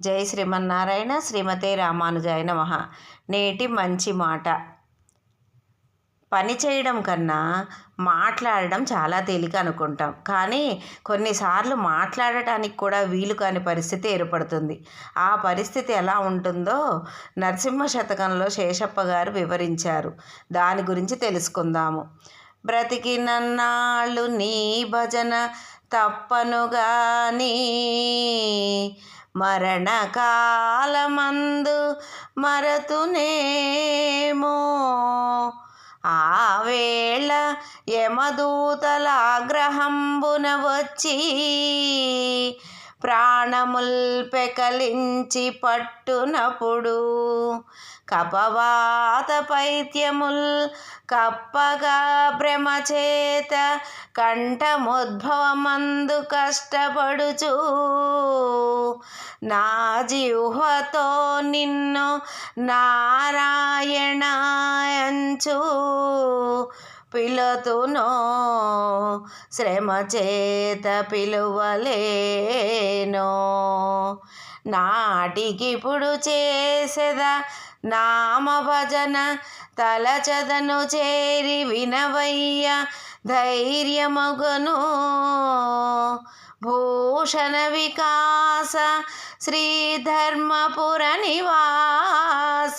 జై శ్రీమన్నారాయణ శ్రీమతే రామానుజాయ నమ. నేటి మంచి మాట. పని చేయడం కన్నా మాట్లాడడం చాలా తేలిక అనుకుంటాం. కానీ కొన్నిసార్లు మాట్లాడటానికి కూడా వీలు కాని పరిస్థితి ఏర్పడుతుంది. ఆ పరిస్థితి ఎలా ఉంటుందో నరసింహ శతకంలో శేషప్ప గారు వివరించారు. దాని గురించి తెలుసుకుందాము. బ్రతికినన్నాళ్ళు నీ భజన తప్పను గాని మరణకాలమందు మరతునేమో. ఆ వేళ యమదూతల ఆగ్రహంబున వచ్చి ప్రాణముల్ పెకలించి పట్టునప్పుడు కపవాత పైత్యముల్ కప్పగా భ్రమచేత కంఠముద్భవమందు కష్టపడుచు నా జిహ్వతో నిన్ను నారాయణాయంచు పిలుతునో శ్రమ చేత పిలువలేనో. నాటికిప్పుడు చేసేద నామ భజన తలచదను చేరి వినవయ్య ధైర్యమగును. భూషణ వికాస శ్రీధర్మపుర నివాస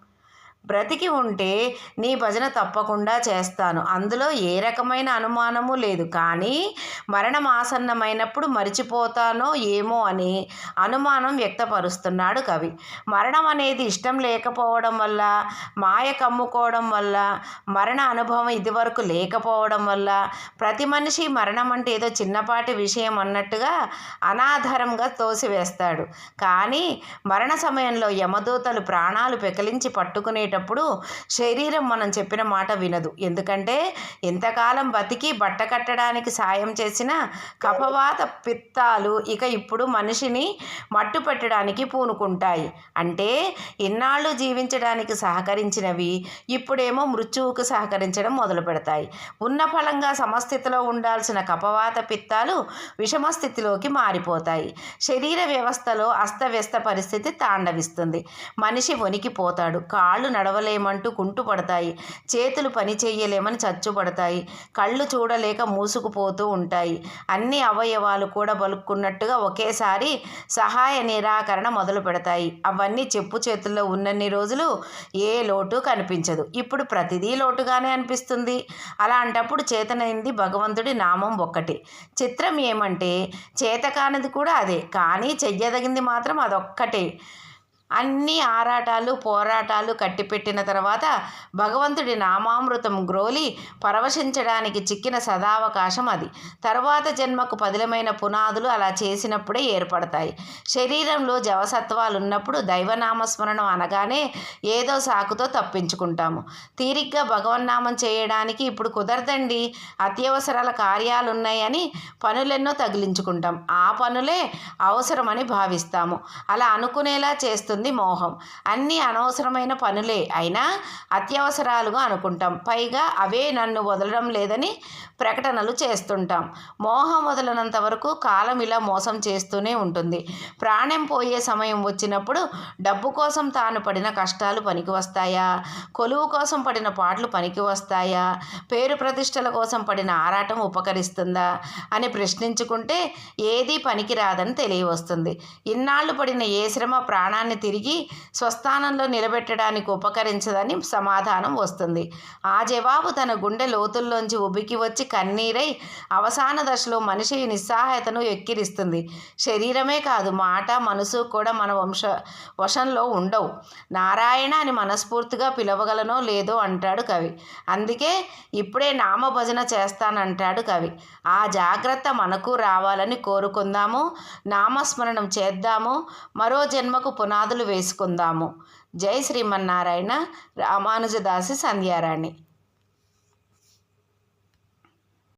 బ్రతికి ఉంటే నీ భజన తప్పకుండా చేస్తాను. అందులో ఏ రకమైన అనుమానము లేదు. కానీ మరణం ఆసన్నమైనప్పుడు మరిచిపోతానో ఏమో అని అనుమానం వ్యక్తపరుస్తున్నాడు కవి. మరణం అనేది ఇష్టం లేకపోవడం వల్ల మాయ కమ్ముకోవడం వల్ల మరణ అనుభవం ఇదివరకు లేకపోవడం వల్ల ప్రతి మనిషి మరణం అంటే ఏదో చిన్నపాటి విషయం అన్నట్టుగా అనాధారంగా తోసివేస్తాడు. కానీ మరణ సమయంలో యమదూతలు ప్రాణాలు పెకలించి పట్టుకునేటప్పుడు శరీరం మనం చెప్పిన మాట వినదు. ఎందుకంటే ఎంతకాలం బతికి బట్ట కట్టడానికి సాయం చేసిన కపవాత పిత్తాలు ఇక ఇప్పుడు మనిషిని మట్టు పెట్టడానికి పూనుకుంటాయి. అంటే ఇన్నాళ్ళు జీవించడానికి సహకరించినవి ఇప్పుడేమో మృత్యువుకు సహకరించడం మొదలు పెడతాయి. ఉన్న ఫలంగా సమస్థితిలో ఉండాల్సిన కపవాత పిత్తాలు విషమ స్థితిలోకి మారిపోతాయి. శరీర వ్యవస్థలో అస్తవ్యస్త పరిస్థితి తాండవిస్తుంది. మనిషి వణికిపోతాడు. కాళ్ళు నడవలేమంటూ కుంటుపడతాయి. చేతులు పని చేయలేమని చచ్చుపడతాయి. కళ్ళు చూడలేక మూసుకుపోతూ ఉంటాయి. అన్ని అవయవాలు కూడా బలుక్కున్నట్టుగా ఒకేసారి సహాయ నిరాకరణ మొదలు పెడతాయి. అవన్నీ చెప్పు చేతుల్లో ఉన్నన్ని రోజులు ఏ లోటు కనిపించదు. ఇప్పుడు ప్రతిదీ లోటుగానే అనిపిస్తుంది. అలాంటప్పుడు చేతనైంది భగవంతుడి నామం ఒక్కటే. చిత్రం ఏమంటే చేత కానిది కూడా అదే. కానీ చెయ్యదగింది మాత్రం అదొక్కటే. అన్ని ఆరాటాలు పోరాటాలు కట్టిపెట్టిన తర్వాత భగవంతుడి నామామృతం గ్రోలి పరవశించడానికి చిక్కిన సదావకాశం అది. తర్వాత జన్మకు పదిలమైన పునాదులు అలా చేసినప్పుడే ఏర్పడతాయి. శరీరంలో జవసత్వాలు ఉన్నప్పుడు దైవనామస్మరణం అనగానే ఏదో సాకుతో తప్పించుకుంటాము. తీరిగ్గా భగవన్నామం చేయడానికి ఇప్పుడు కుదరదండి. అత్యవసరాల కార్యాలున్నాయని పనులెన్నో తగిలించుకుంటాం. ఆ పనులే అవసరమని భావిస్తాము. అలా అనుకునేలా చేస్తుంది మోహం. అన్నీ అనవసరమైన పనులే. అయినా అత్యవసరాలుగా అనుకుంటాం. పైగా అవే నన్ను వదలడం లేదని ప్రకటనలు చేస్తుంటాం. మోహం వదలనంత వరకు కాలం ఇలా మోసం చేస్తూనే ఉంటుంది. ప్రాణం పోయే సమయం వచ్చినప్పుడు డబ్బు కోసం తాను పడిన కష్టాలు పనికి వస్తాయా? కొలువు కోసం పడిన పాటలు పనికి వస్తాయా? పేరు ప్రతిష్టల కోసం పడిన ఆరాటం ఉపకరిస్తుందా? అని ప్రశ్నించుకుంటే ఏదీ పనికిరాదని తెలియవస్తుంది. ఇన్నాళ్ళు పడిన ఏ శ్రమ ప్రాణాన్ని తిరిగి స్వస్థానంలో నిలబెట్టడానికి ఉపకరించదని సమాధానం వస్తుంది. ఆ జవాబు తన గుండె లోతుల్లోంచి ఉబికి వచ్చి కన్నీరై అవసాన దశలో మనిషి నిస్సహాయతను ఎక్కిరిస్తుంది. శరీరమే కాదు మాట మనసు కూడా మన వంశ వశంలో ఉండవు. నారాయణ అని మనస్ఫూర్తిగా పిలవగలనో లేదో అంటాడు కవి. అందుకే ఇప్పుడే నామభజన చేస్తానంటాడు కవి. ఆ జాగ్రత్త మనకు రావాలని కోరుకుందాము. నామస్మరణం చేద్దాము. మరో జన్మకు పునాదులు వేసుకుందాము. జై శ్రీమన్నారాయణ రామానుజదాసి సంధ్యారాణి.